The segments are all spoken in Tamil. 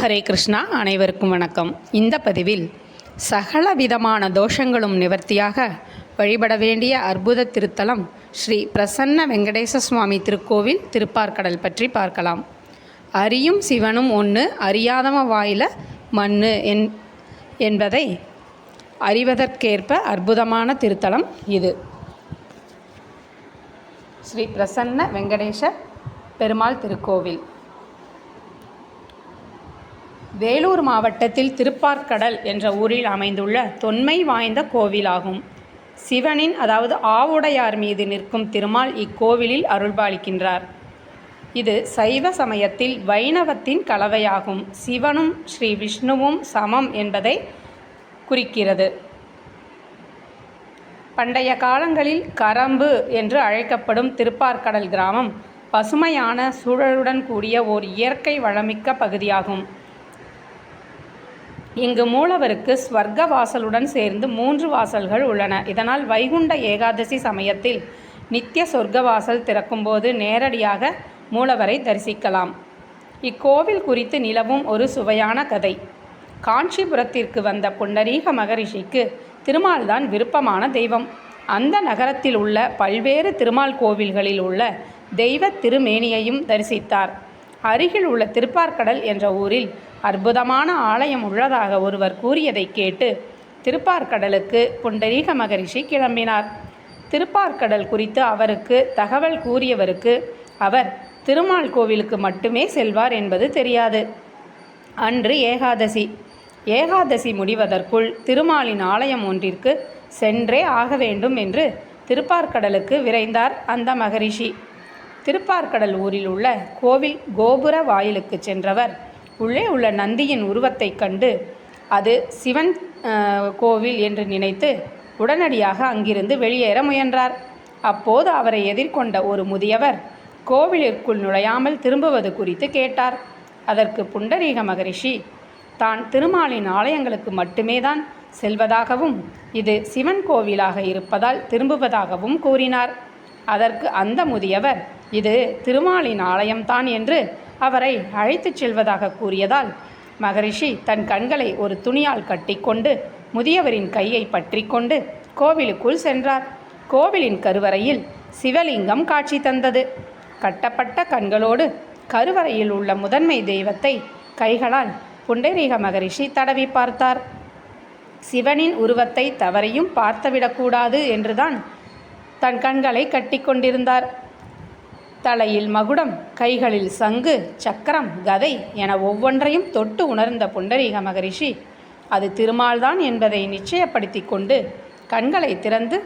ஹரே கிருஷ்ணா அனைவருக்கும் வணக்கம். இந்த பதிவில் சகல விதமான தோஷங்களும் நிவர்த்தியாக வழிபட வேண்டிய அற்புத திருத்தலம் ஸ்ரீ பிரசன்ன வெங்கடேச சுவாமி திருக்கோவில் திருப்பார்கடல் பற்றி பார்க்கலாம். அறியும் சிவனும் ஒன்று அறியாதவ வாயில மண்ணு என் என்பதை அறிவதற்கேற்ப அற்புதமான திருத்தலம் இது. ஸ்ரீ பிரசன்ன வெங்கடேச பெருமாள் திருக்கோவில். வேலூர் மாவட்டத்தில் திருப்பார்க்கடல் என்ற ஊரில் அமைந்துள்ள தொன்மை வாய்ந்த கோவிலாகும். சிவனின் அதாவது ஆவுடையார் மீது நிற்கும் திருமால் இக்கோவிலில் அருள்பாலிக்கின்றார். இது சைவ சமயத்தில் வைணவத்தின் கலவையாகும். சிவனும் ஸ்ரீ விஷ்ணுவும் சமம் என்பதை குறிக்கிறது. பண்டைய காலங்களில் கரம்பு என்று அழைக்கப்படும் திருப்பார்க்கடல் கிராமம் பசுமையான சூழலுடன் கூடிய ஓர் இயற்கை வளமிக்க பகுதியாகும். இங்கு மூலவருக்கு ஸ்வர்க்க வாசலுடன் சேர்ந்து மூன்று வாசல்கள் உள்ளன. இதனால் வைகுண்ட ஏகாதசி சமயத்தில் நித்திய சொர்க்க வாசல் திறக்கும்போது நேரடியாக மூலவரை தரிசிக்கலாம். இக்கோவில் குறித்து நிலவும் ஒரு சுவையான கதை. காஞ்சிபுரத்திற்கு வந்த புண்டரீக மகரிஷிக்கு திருமால்தான் விருப்பமான தெய்வம். அந்த நகரத்தில் உள்ள பல்வேறு திருமால் கோவில்களில் உள்ள தெய்வ திருமேனியையும் தரிசித்தார். அருகில் உள்ள திருப்பார்கடல் என்ற ஊரில் அற்புதமான ஆலயம் உள்ளதாக ஒருவர் கூறியதை கேட்டு திருப்பார்கடலுக்கு புண்டரீக மகரிஷி கிளம்பினார். திருப்பார்க்கடல் குறித்து அவருக்கு தகவல் கூறியவருக்கு அவர் திருமால் கோவிலுக்கு மட்டுமே செல்வார் என்பது தெரியாது. அன்று ஏகாதசி. ஏகாதசி முடிவதற்குள் திருமாலின் ஆலயம் ஒன்றிற்கு சென்றே ஆக வேண்டும் என்று திருப்பார்கடலுக்கு விரைந்தார் அந்த மகரிஷி. திருப்பார்கடல் ஊரில் உள்ள கோவில் கோபுர வாயிலுக்கு சென்றவர். உள்ளே உள்ள நந்தியின் உருவத்தைக் கண்டு அது சிவன் கோவில் என்று நினைத்து உடனடியாக அங்கிருந்து வெளியேற முயன்றார். அப்போது அவரை எதிர்கொண்ட ஒரு முதியவர் கோவிலிற்குள் நுழையாமல் திரும்புவது குறித்து கேட்டார். அதற்கு புண்டரீக மகரிஷி தான் திருமாலின் ஆலயங்களுக்கு மட்டுமே தான் செல்வதாகவும் இது சிவன் கோவிலாக இருப்பதால் திரும்புவதாகவும் கூறினார். அதற்கு அந்த முதியவர் இது திருமாலின் ஆலயம்தான் என்று அவரை அழைத்துச் செல்வதாக கூறியதால் மகரிஷி தன் கண்களை ஒரு துணியால் கட்டிக்கொண்டு முதியவரின் கையை பற்றி கொண்டு கோவிலுக்குள் சென்றார். கோவிலின் கருவறையில் சிவலிங்கம் காட்சி தந்தது. கட்டப்பட்ட கண்களோடு கருவறையில் உள்ள முதன்மை தெய்வத்தை கைகளால் புண்டரீக மகரிஷி தடவி பார்த்தார். சிவனின் உருவத்தை தவறையும் பார்த்துவிடக்கூடாது என்றுதான் தன் கண்களை கட்டிக்கொண்டிருந்தார் தலையில் மகுடம் கைகளில் சங்கு சக்கரம் கதை என ஒவ்வொன்றையும் தொட்டு உணர்ந்த புண்டரீக மகரிஷி அது திருமால்தான் என்பதை நிச்சயப்படுத்தி கொண்டு கண்களை திறந்து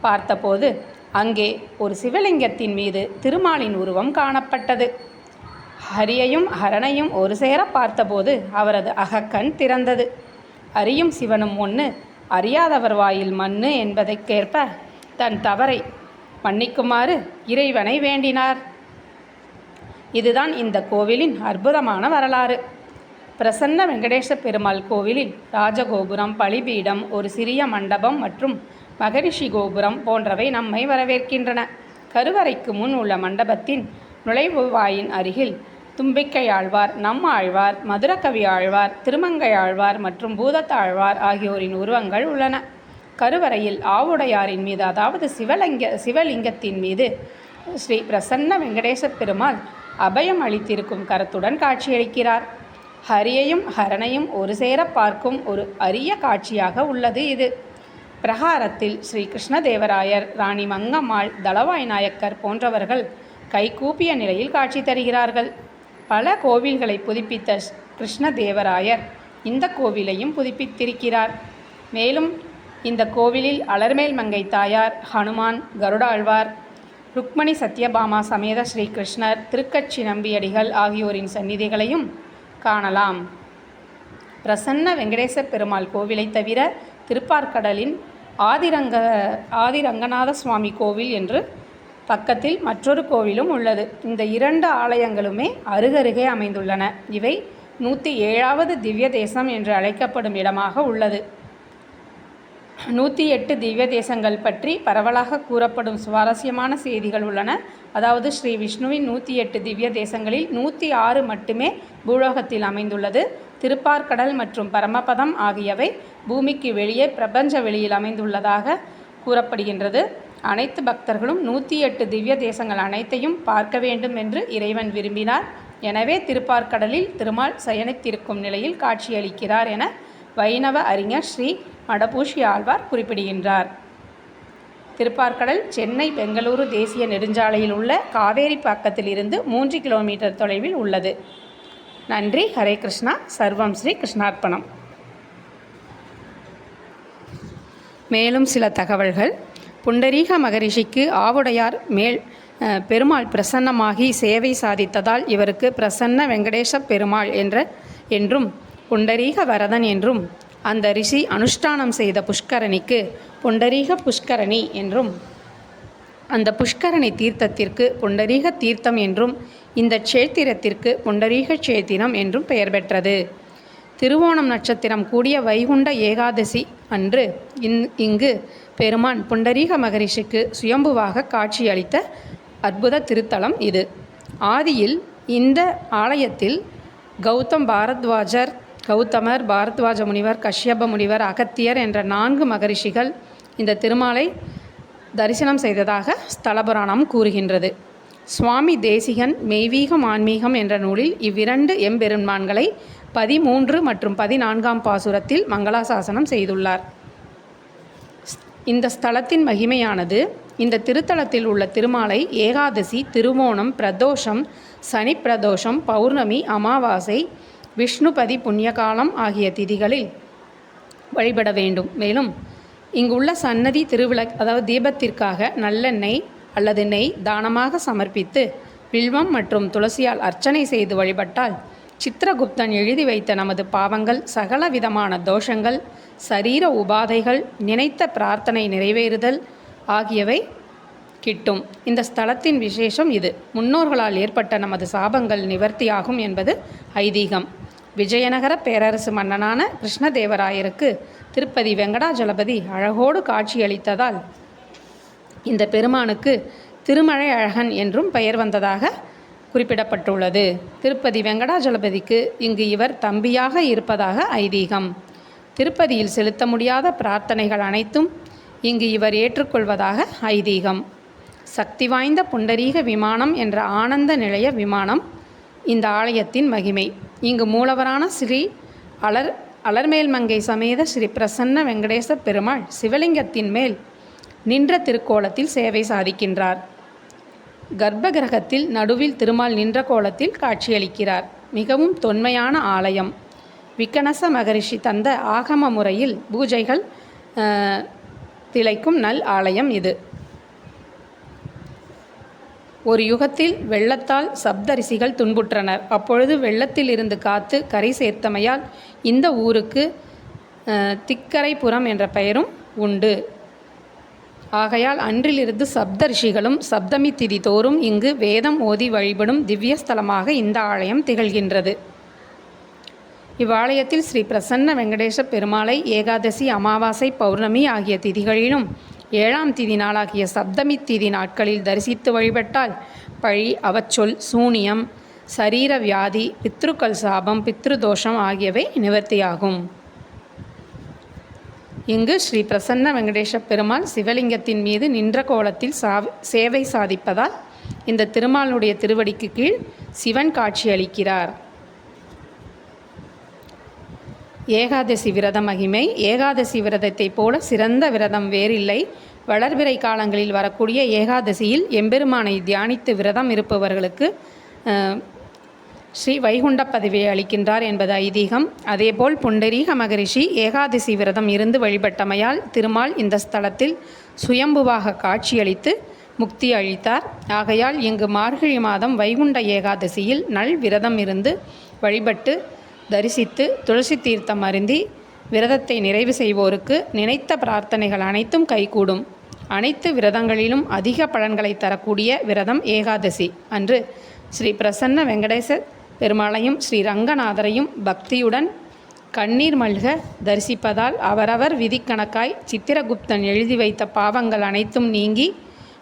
பார்த்தபோது அங்கே ஒரு சிவலிங்கத்தின் மீது திருமாலின் உருவம் காணப்பட்டது. ஹரியையும் ஹரணையும் ஒரு சேர பார்த்தபோது அவரது அகக்கண் திறந்தது. அறியும் சிவனும் ஒன்று அறியாதவர் வாயில் மண்ணு என்பதைக்கேற்ப தன் தவறை மன்னிக்குமாறு இறைவனை வேண்டினார். இதுதான் இந்த கோவிலின் அற்புதமான வரலாறு. பிரசன்ன வெங்கடேச பெருமாள் கோவிலில் ராஜகோபுரம் பலிபீடம் ஒரு சிறிய மண்டபம் மற்றும் மகரிஷி கோபுரம் போன்றவை நம்மை வரவேற்கின்றன. கருவறைக்கு முன் உள்ள மண்டபத்தின் நுழைவு வாயின் அருகில் தும்பிக்கை ஆழ்வார் நம் ஆழ்வார் மதுரகவி ஆழ்வார் திருமங்கை ஆழ்வார் மற்றும் பூதத்தாழ்வார் ஆகியோரின் உருவங்கள் உள்ளன. கருவறையில் ஆவுடையாரின் மீது அதாவது சிவலிங்க சிவலிங்கத்தின் மீது ஸ்ரீ பிரசன்ன வெங்கடேச பெருமாள் அபயம் அளித்திருக்கும் கரத்துடன் காட்சியளிக்கிறார். ஹரியையும் ஹரணையும் ஒரு சேர பார்க்கும் ஒரு அரிய காட்சியாக உள்ளது இது. பிரகாரத்தில் ஸ்ரீ கிருஷ்ணதேவராயர் ராணி மங்கம்மாள் தளவாய் நாயக்கர் போன்றவர்கள் கைகூப்பிய நிலையில் காட்சி தருகிறார்கள். பல கோவில்களை புதுப்பித்த கிருஷ்ணதேவராயர் இந்த கோவிலையும் புதுப்பித்திருக்கிறார். மேலும் இந்த கோவிலில் அலர்மேல் மங்கை தாயார் ஹனுமான் கருடாழ்வார் ருக்மணி சத்யபாமா சமேத ஸ்ரீகிருஷ்ணர் திருக்கட்சி நம்பியடிகள் ஆகியோரின் சந்நிதிகளையும் காணலாம். பிரசன்ன வெங்கடேச பெருமாள் கோவிலை தவிர திருப்பார்க்கடலின் ஆதிரங்க ஆதிரங்கநாத சுவாமி கோவில் என்று பக்கத்தில் மற்றொரு கோவிலும் உள்ளது. இந்த இரண்டு ஆலயங்களுமே அருகருகே அமைந்துள்ளன. இவை நூற்றி ஏழாவது திவ்ய தேசம் என்று அழைக்கப்படும் இடமாக உள்ளது. நூற்றி எட்டு திவ்ய தேசங்கள் பற்றி பரவலாக கூறப்படும் சுவாரஸ்யமான செய்திகள் உள்ளன. அதாவது ஸ்ரீ விஷ்ணுவின் நூற்றி எட்டு திவ்ய தேசங்களில் நூற்றி ஆறு மட்டுமே பூலோகத்தில் அமைந்துள்ளது. திருப்பார்கடல் மற்றும் பரமபதம் ஆகியவை பூமிக்கு வெளியே பிரபஞ்ச வெளியில் அமைந்துள்ளதாக கூறப்படுகின்றது. அனைத்து பக்தர்களும் நூற்றி எட்டு திவ்ய தேசங்கள் அனைத்தையும் பார்க்க வேண்டும் என்று இறைவன் விரும்பினார். எனவே திருப்பார்கடலில் திருமால் சயனித்திருக்கும் நிலையில் காட்சியளிக்கிறார் என வைணவ அறிஞர் ஸ்ரீ மடபூஷி ஆழ்வார் குறிப்பிடுகின்றார். திருப்பார்கடல் சென்னை பெங்களூரு தேசிய நெடுஞ்சாலையில் உள்ள காவேரி பக்கத்தில் இருந்து மூன்று கிலோமீட்டர் தொலைவில் உள்ளது. நன்றி. ஹரே கிருஷ்ணா. சர்வம் ஸ்ரீ கிருஷ்ணார்ப்பணம். மேலும் சில தகவல்கள். புண்டரீக மகரிஷிக்கு ஆவுடையார் மேல் பெருமாள் பிரசன்னமாகி சேவை சாதித்ததால் இவருக்கு பிரசன்ன வெங்கடேச பெருமாள் என்ற என்றும் புண்டரீக வரதன் என்றும் அந்த ரிஷி அனுஷ்டானம் செய்த புஷ்கரணிக்கு புண்டரீக புஷ்கரணி என்றும் அந்த புஷ்கரணி தீர்த்தத்திற்கு புண்டரீக தீர்த்தம் என்றும் இந்த க்ஷேத்திரத்திற்கு புண்டரீக க்ஷேத்திரம் என்றும் பெயர் பெற்றது. திருவோணம் நட்சத்திரம் கூடிய வைகுண்ட ஏகாதசி அன்று இந் இங்கு பெருமான் புண்டரீக மகரிஷிக்கு சுயம்புவாக காட்சியளித்த அற்புத திருத்தலம் இது. ஆதியில் இந்த ஆலயத்தில் கௌதம் பாரத்வாஜர் கௌதமர் பாரத்வாஜ முனிவர் கஷ்யப முனிவர் அகத்தியர் என்ற நான்கு மகரிஷிகள் இந்த திருமாலை தரிசனம் செய்ததாக ஸ்தலபுராணம் கூறுகின்றது. சுவாமி தேசிகன் மெய்வீகம் ஆன்மீகம் என்ற நூலில் இவ்விரண்டு எம்பெருமான்களை பதிமூன்று மற்றும் பதினான்காம் பாசுரத்தில் மங்களாசாசனம் செய்துள்ளார். இந்த ஸ்தலத்தின் மகிமையானது இந்த திருத்தலத்தில் உள்ள திருமாலை ஏகாதசி திருவோணம் பிரதோஷம் சனி பிரதோஷம் பௌர்ணமி அமாவாசை விஷ்ணுபதி புண்ணியகாலம் ஆகிய திதிகளில் வழிபட வேண்டும். மேலும் இங்குள்ள சன்னதி திருவிளக் அதாவது தீபத்திற்காக நல்லெண்ணெய் அல்லது நெய் தானமாக சமர்ப்பித்து வில்வம் மற்றும் துளசியால் அர்ச்சனை செய்து வழிபட்டால் சித்திரகுப்தன் எழுதி வைத்த நமது பாவங்கள் சகல விதமான தோஷங்கள் சரீர உபாதைகள் நினைத்த பிரார்த்தனை நிறைவேறுதல் ஆகியவை கிட்டும். இந்த ஸ்தலத்தின் விசேஷம் இது. முன்னோர்களால் ஏற்பட்ட நமது சாபங்கள் நிவர்த்தியாகும் என்பது ஐதீகம். விஜயநகர பேரரசு மன்னனான கிருஷ்ணதேவராயருக்கு திருப்பதி வெங்கடாஜலபதி அழகோடு காட்சியளித்ததால் இந்த பெருமானுக்கு திருமழை அழகன் என்றும் பெயர் வந்ததாக குறிப்பிடப்பட்டுள்ளது. திருப்பதி வெங்கடாஜலபதிக்கு இங்கு இவர் தம்பியாக இருப்பதாக ஐதீகம். திருப்பதியில் செலுத்த முடியாத பிரார்த்தனைகள் அனைத்தும் இங்கு இவர் ஏற்றுக்கொள்வதாக ஐதீகம். சக்தி வாய்ந்த புண்டரீக விமானம் என்ற ஆனந்த நிலைய விமானம் இந்த ஆலயத்தின் மகிமை. இங்கு மூலவரான ஸ்ரீ அலர் அலர்மேல் மங்கை சமேத ஸ்ரீ பிரசன்ன வெங்கடேச பெருமாள் சிவலிங்கத்தின் மேல் நின்ற திருக்கோலத்தில் சேவை சாதிக்கின்றார். கர்ப்ப கிரகத்தில் நடுவில் திருமால் நின்ற கோலத்தில் காட்சியளிக்கிறார். மிகவும் தொன்மையான ஆலயம். விக்கனச மகரிஷி தந்த ஆகம முறையில் பூஜைகள் திளைக்கும் நல் ஆலயம் இது. ஒரு யுகத்தில் வெள்ளத்தால் சப்தரிசிகள் துன்புற்றனர். அப்பொழுது வெள்ளத்தில் இருந்து காத்து கரை சேர்த்தமையால் இந்த ஊருக்கு திக்கரைபுரம் என்ற பெயரும் உண்டு. ஆகையால் அன்றிலிருந்து சப்த ரிஷிகளும் சப்தமி திதி தோறும் இங்கு வேதம் ஓதி வழிபடும் திவ்ய ஸ்தலமாக இந்த ஆலயம் திகழ்கின்றது. இவ்வாலயத்தில் ஸ்ரீ பிரசன்ன வெங்கடேச பெருமாளை ஏகாதசி அமாவாசை பௌர்ணமி ஆகிய திதிகளிலும் ஏழாம் திதி நாளாகிய சப்தமி திதி நாட்களில் தரிசித்து வழிபட்டால் பழி அவச்சொல் சூனியம் சரீர வியாதி பித்ருக்கள் சாபம் பித்ருதோஷம் ஆகியவை நிவர்த்தியாகும். இங்கு ஸ்ரீ பிரசன்ன வெங்கடேஷ பெருமாள் சிவலிங்கத்தின் மீது நின்ற கோலத்தில் சாவ சேவை சாதிப்பதால் இந்த திருமாலுடைய திருவடிக்கு கீழ் சிவன் காட்சியளிக்கிறார் ஏகாதசி விரத மகிமை ஏகாதசி விரதத்தைப் போல சிறந்த விரதம் வேறில்லை. வளர்பிறை காலங்களில் வரக்கூடிய ஏகாதசியில் எம்பெருமானை தியானித்து விரதம் இருப்பவர்களுக்கு ஸ்ரீ வைகுண்ட பதவியை அளிக்கின்றார் என்பது ஐதீகம். அதேபோல் புண்டரீக மகரிஷி ஏகாதசி விரதம் இருந்து வழிபட்டமையால் திருமால் இந்த ஸ்தலத்தில் சுயம்புவாக காட்சியளித்து முக்தி அளித்தார். ஆகையால் இங்கு மார்கழி மாதம் வைகுண்ட ஏகாதசியில் நல் விரதம் இருந்து வழிபட்டு தரிசித்து துளசி தீர்த்தம் அருந்தி விரதத்தை நிறைவு செய்வோருக்கு நினைத்த பிரார்த்தனைகள் அனைத்தும் கைகூடும். அனைத்து விரதங்களிலும் அதிக பலன்களை தரக்கூடிய விரதம் ஏகாதசி அன்று ஸ்ரீ பிரசன்ன வெங்கடேச பெருமாளையும் ஸ்ரீ ரங்கநாதரையும் பக்தியுடன் கண்ணீர் மல்க தரிசிப்பதால் அவரவர் விதிக்கணக்காய் சித்திரகுப்தன் எழுதி வைத்த பாவங்கள் அனைத்தும் நீங்கி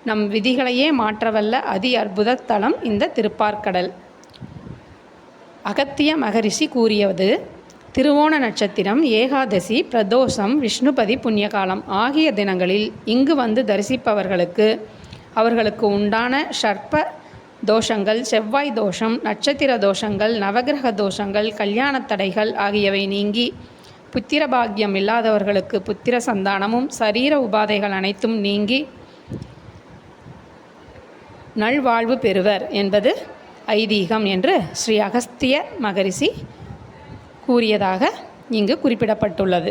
நம் விதிகளையே மாற்றவல்ல அதி அற்புத தலம் இந்த திருப்பார்க்கடல் அகத்திய மகரிஷி கூறியது திருவோண நட்சத்திரம் ஏகாதசி பிரதோஷம் விஷ்ணுபதி புண்ணியகாலம் ஆகிய தினங்களில் இங்கு வந்து தரிசிப்பவர்களுக்கு அவர்களுக்கு உண்டான ஷர்ப்ப தோஷங்கள் செவ்வாய் தோஷம் நட்சத்திர தோஷங்கள் நவகிரக தோஷங்கள் கல்யாணத் தடைகள் ஆகியவை நீங்கி புத்திர பாக்கியம் இல்லாதவர்களுக்கு புத்திர சந்தானமும் சரீர உபாதைகள் அனைத்தும் நீங்கி நல்வாழ்வு பெறுவர் என்பது ஐதீகம் என்று ஸ்ரீ அகஸ்திய மகரிஷி கூறியதாக இங்கு குறிப்பிடப்பட்டுள்ளது.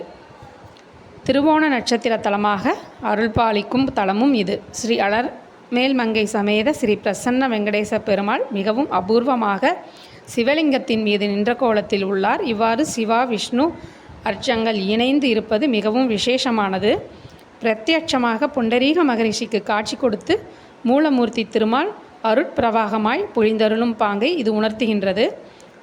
திருவோண நட்சத்திர தலமாக அருள்பாலிக்கும் தலமும் இது. ஸ்ரீ அலர் மேல்மங்கை சமேத ஸ்ரீ பிரசன்ன வெங்கடேச பெருமாள் மிகவும் அபூர்வமாக சிவலிங்கத்தின் மீது நின்ற கோலத்தில் உள்ளார். இவ்வாறு சிவா விஷ்ணு அர்ச்சங்கள் இணைந்து இருப்பது மிகவும் விசேஷமானது. பிரத்யட்சமாக புண்டரீக மகரிஷிக்கு காட்சி கொடுத்து மூலமூர்த்தி திருமால் அருட்பிரவாகமாய் பொழிந்தருளும் பாங்கை இது உணர்த்துகின்றது.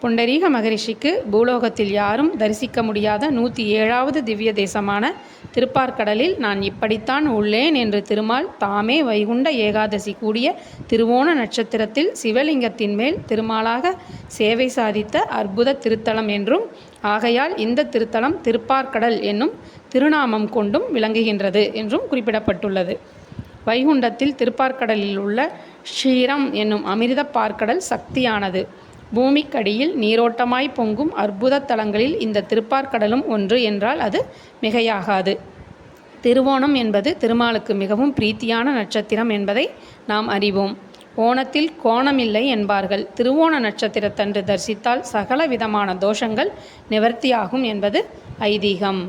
புண்டரீக மகரிஷிக்கு பூலோகத்தில் யாரும் தரிசிக்க முடியாத நூற்றி ஏழாவது திவ்ய தேசமான திருப்பார்க்கடலில் நான் இப்படித்தான் உள்ளேன் என்று திருமால் தாமே வைகுண்ட ஏகாதசி கூடிய திருவோண நட்சத்திரத்தில் சிவலிங்கத்தின் மேல் திருமாலாக சேவை சாதித்த அற்புத திருத்தலம் என்றும் ஆகையால் இந்த திருத்தலம் திருப்பார்க்கடல் என்னும் திருநாமம் கொண்டும் விளங்குகின்றது என்றும் குறிப்பிடப்பட்டுள்ளது. வைகுண்டத்தில் திருப்பார்க்கடலில் உள்ள ஷீரம் என்னும் அமிர்த பார்க்கடல் சக்தியானது. பூமிக்கடியில் நீரோட்டமாய் பொங்கும் அற்புத தலங்களில் இந்த திருப்பார்க்கடலும் ஒன்று என்றால் அது மிகையாகாது. திருவோணம் என்பது திருமாலுக்கு மிகவும் பிரீத்தியான நட்சத்திரம் என்பதை நாம் அறிவோம். ஓணத்தில் கோணமில்லை என்பார்கள். திருவோண நட்சத்திரத்தன்று தரிசித்தால் சகல விதமான தோஷங்கள் நிவர்த்தியாகும் என்பது ஐதீகம்.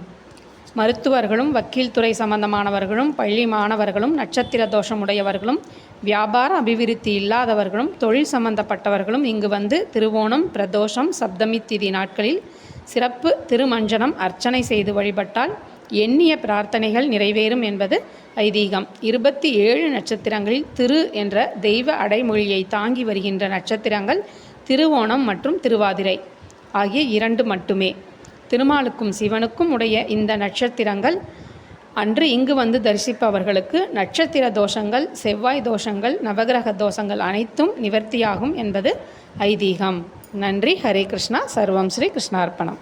மருத்துவர்களும் வக்கீல் துறை சம்பந்தமானவர்களும் பள்ளி மாணவர்களும் நட்சத்திர தோஷமுடையவர்களும் வியாபார அபிவிருத்தி இல்லாதவர்களும் தொழில் சம்பந்தப்பட்டவர்களும் இங்கு வந்து திருவோணம் பிரதோஷம் சப்தமி திதி நாட்களில் சிறப்பு திருமஞ்சனம் அர்ச்சனை செய்து வழிபட்டால் எண்ணிய பிரார்த்தனைகள் நிறைவேறும் என்பது ஐதீகம். இருபத்தி ஏழு நட்சத்திரங்களில் திரு என்ற தெய்வ அடைமொழியை தாங்கி வருகின்ற நட்சத்திரங்கள் திருவோணம் மற்றும் திருவாதிரை ஆகிய இரண்டு மட்டுமே. திருமாலுக்கும் சிவனுக்கும் உடைய இந்த நட்சத்திரங்கள் அன்று இங்கு வந்து தரிசிப்பவர்களுக்கு நட்சத்திர தோஷங்கள் செவ்வாய் தோஷங்கள் நவகிரக தோஷங்கள் அனைத்தும் நிவர்த்தியாகும் என்பது ஐதீகம். நன்றி. ஹரே கிருஷ்ணா. சர்வம் ஸ்ரீ கிருஷ்ணார்ப்பணம்.